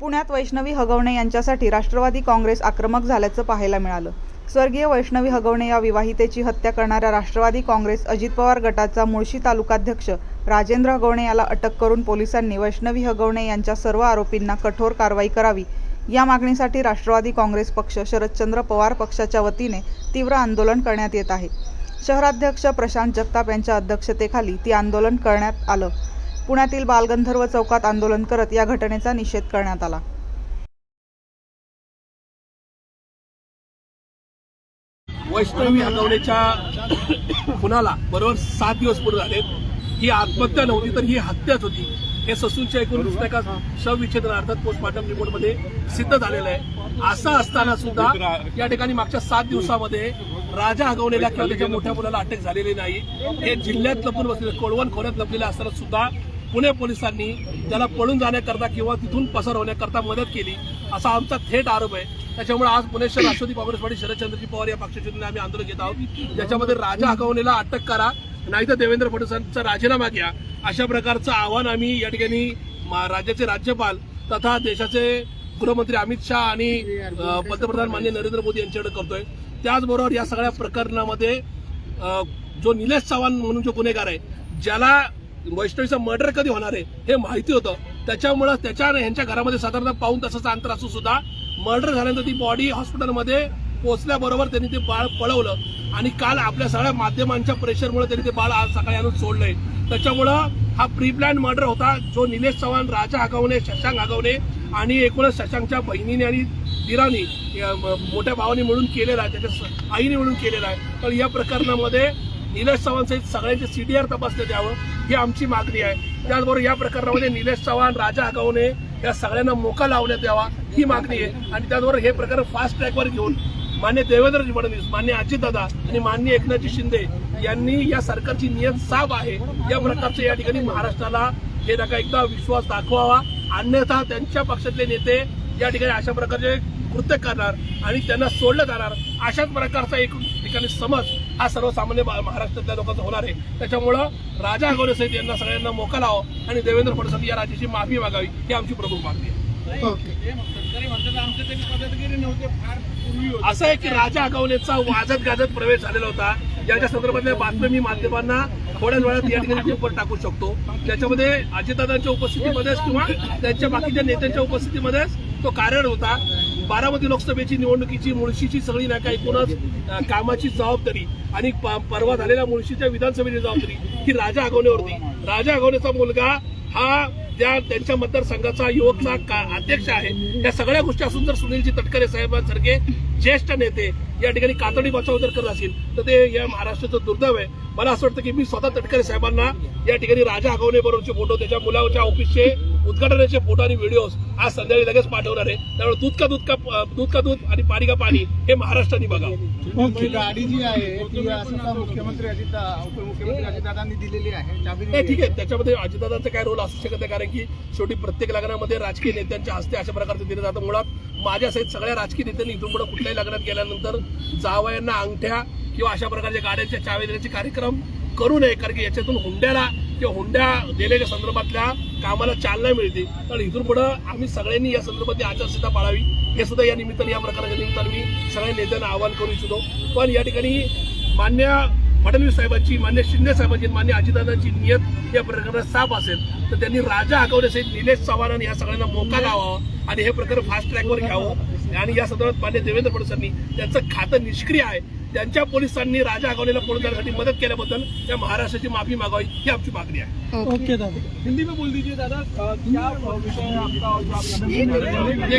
पुण्यात वैष्णवी हगवणे यांच्यासाठी राष्ट्रवादी काँग्रेस आक्रमक झाल्याचं पाहायला मिळालं. स्वर्गीय वैष्णवी हगवणे या विवाहितेची हत्या करणाऱ्या राष्ट्रवादी काँग्रेस अजित पवार गटाचा मुळशी तालुकाध्यक्ष राजेंद्र हगवणे याला अटक करून पोलिसांनी वैष्णवी हगवणे यांच्या सर्व आरोपींना कठोर कारवाई करावी. या मागणीसाठी राष्ट्रवादी काँग्रेस पक्ष शरदचंद्र पवार पक्षाच्या वतीने तीव्र आंदोलन करण्यात येत आहे. शहराध्यक्ष प्रशांत जगताप यांच्या अध्यक्षतेखाली ती आंदोलन करण्यात आलं. पुण्यातील बालगंधर्व चौकात आंदोलन करत या घटनेचा निषेध करण्यात आला. वैष्णवी हगवण्याच्या खुनाला बरोबर सात दिवस पूर्ण झाले. ही आत्महत्या नव्हती तर ही हत्याच होती. हे ससूनच्या एकूण पुस्तका शवविच्छेदन अर्थात पोस्टमॉर्टम रिपोर्टमध्ये सिद्ध झालेलं आहे. असं असताना सुद्धा या ठिकाणी मागच्या सात दिवसामध्ये राजा हगवलेला किंवा त्याच्या मोठ्या मुलाला अटक झालेली नाही. हे जिल्ह्यात लपून बसलेलं कोळवण खोऱ्यात लपलेलं असताना सुद्धा पुणे पोलिसांनी त्याला पळून जाण्याकरता किंवा तिथून पसार होण्याकरता मदत केली असा आमचा थेट आरोप आहे. त्याच्यामुळे आज पुणे शहर राष्ट्रवादी काँग्रेस पार्टी शरदचंद्रजी पवार या पक्षाच्या आम्ही आंदोलन घेत आहोत. ज्याच्यामध्ये राजा हगवणेला अटक करा नाहीतर देवेंद्र फडणवीसांचा राजीनामा घ्या. अशा प्रकारचं आव्हान आम्ही या ठिकाणी मा- राज्याचे राज्यपाल तथा देशाचे गृहमंत्री अमित शहा आणि पंतप्रधान माननीय नरेंद्र मोदी यांच्याकडे करतोय. त्याचबरोबर या सगळ्या प्रकरणामध्ये जो निलेश चव्हाण म्हणून जो गुन्हेगार आहे ज्याला वैष्णवीचं मर्डर कधी होणार आहे हे माहिती होतं. त्याच्यामुळं त्याच्या यांच्या घरामध्ये साधारणतः पाऊन तासाचं अंतर असून सुद्धा मर्डर झाल्यानंतर ती बॉडी हॉस्पिटलमध्ये पोहोचल्याबरोबर त्यांनी ते बाळ पळवलं. आणि काल आपल्या सगळ्या माध्यमांच्या प्रेशरमुळे त्यांनी ते बाळ आज सकाळी आणून सोडलंय. त्याच्यामुळं हा प्री प्लॅन मर्डर होता जो निलेश चव्हाण राजा आगावणे शशांक आगावणे आणि एकूणच शशांकच्या बहिणीने आणि दिरानी मोठ्या भावाने मिळून केलेला आहे त्याच्या आईने मिळून केलेला आहे. तर या प्रकरणामध्ये निलेश चव्हाण सहित सगळ्यांचे सीडीआर तपासले द्यावं ही आमची मागणी आहे. त्याचबरोबर या प्रकरणामध्ये निलेश चव्हाण राजा आगवणे या सगळ्यांना मोका लावण्यात यावा ही मागणी आहे. आणि त्याचबरोबर हे प्रकरण फास्ट ट्रॅकवर घेऊन मान्य देवेंद्रजी फडणवीस मान्य अजितदादा आणि मान्य एकनाथजी शिंदे यांनी या सरकारची नियत साफ आहे. या प्रकारचे या ठिकाणी महाराष्ट्राला हे नका एकदा विश्वास दाखवावा. अन्यथा त्यांच्या पक्षातले नेते या ठिकाणी अशा प्रकारचे कृत्य करणार आणि त्यांना सोडलं जाणार. अशाच प्रकारचा एक ठिकाणी समज हा सर्वसामान्य महाराष्ट्रातल्या लोकांचा होणार आहे. त्याच्यामुळं राजा सहित यांना सगळ्यांना मोका लावा आणि देवेंद्र फडणवीस या राज्याची माफी मागावी ही आमची प्रमुख मागणी आहे. असं आहे की राजा आगवणेचा वाजत गाजत प्रवेश झालेला होता. ज्याच्या संदर्भातल्या बातम्या मी माध्यमांना थोड्याच वेळात या ठिकाणी ग्रुपवर टाकू शकतो. त्याच्यामध्ये अजितदादांच्या उपस्थितीमध्येच किंवा त्यांच्या बाकीच्या नेत्यांच्या उपस्थितीमध्येच तो कार्यरत होता. बारामती लोकसभेची निवडणुकीची मुळशीची सगळी नाही एकूणच कामाची जबाबदारी आणि परवा झालेल्या मुळशीच्या विधानसभेची जबाबदारी ही राजा आगवणेवरती. राजा आगवणेचा मुलगा हा त्या त्यांच्या मतदारसंघाचा युवकचा का- अध्यक्ष आहे या सगळ्या गोष्टी असून जर सुनीलजी तटकरे साहेबांसारखे ज्येष्ठ नेते या ठिकाणी कातडी बचाव जर करत असतील तर ते या महाराष्ट्राचं दुर्दैव आहे. मला असं वाटतं की मी स्वतः तटकरे साहेबांना या ठिकाणी राजा आगवणे बरोबरचे फोटो त्याच्या मुलाच्या ऑफिसचे उद्घाटनाचे फोटो आणि व्हिडिओज आज संध्याकाळी लगेच पाठवणार आहे. त्यामुळे दूध का दूध का दूध का दूध आणि पाणी का पाणी हे महाराष्ट्राने बघावं ही गाडी जी आहे मुख्यमंत्री अजित उपमुख्यमंत्री अजितदादांनी दिलेली आहे. ठीक आहे. त्याच्यामध्ये अजितदादांचा काय रोल असू शकत नाही कारण की शेवटी प्रत्येक लग्नामध्ये राजकीय नेत्यांच्या हस्ते अशा प्रकारचं दिलं जातं मुळात माझ्यासहित सगळ्या राजकीय नेत्यांनी इथून पुढे कुठल्याही लग्नात गेल्यानंतर जावयांना अंगठ्या किंवा अशा प्रकारच्या गाड्यांच्या चाव्या देण्याचे कार्यक्रम करू नये कारण की याच्यातून हुंड्याला किंवा हुंड्या देण्याच्या संदर्भातल्या कामाला चालना मिळते. तर इथून पुढे आम्ही सगळ्यांनी या संदर्भातली आचारसंहिता पाळावी. हे सुद्धा या निमित्ताने या प्रकारच्या निमित्ताने मी सगळ्या नेत्यांना आवाहन करू इच्छितो. पण या ठिकाणी मान्य फडणवीस साहेबांची मान्य शिंदे साहेबांची मान्य अजितदादांची नियत या प्रकरणात साफ असेल तर त्यांनी राजा आगवण्यासहित निलेश चव्हाण या सगळ्यांना मोका लावावा. आणि हे प्रकरण फास्ट ट्रॅकवर घ्यावं. आणि या संदर्भात मान्य देवेंद्र फडणवीसांनी त्यांचं खातं निष्क्रिय आहे. त्यांच्या पोलिसांनी राजा आगवणेला पळून जाण्यासाठी मदत केल्याबद्दल त्या महाराष्ट्राची माफी मागावी ही आमची मागणी आहे. ओके. दादा. हिंदी में बोल दीजिए दादा क्या विषय है आपका और जो आप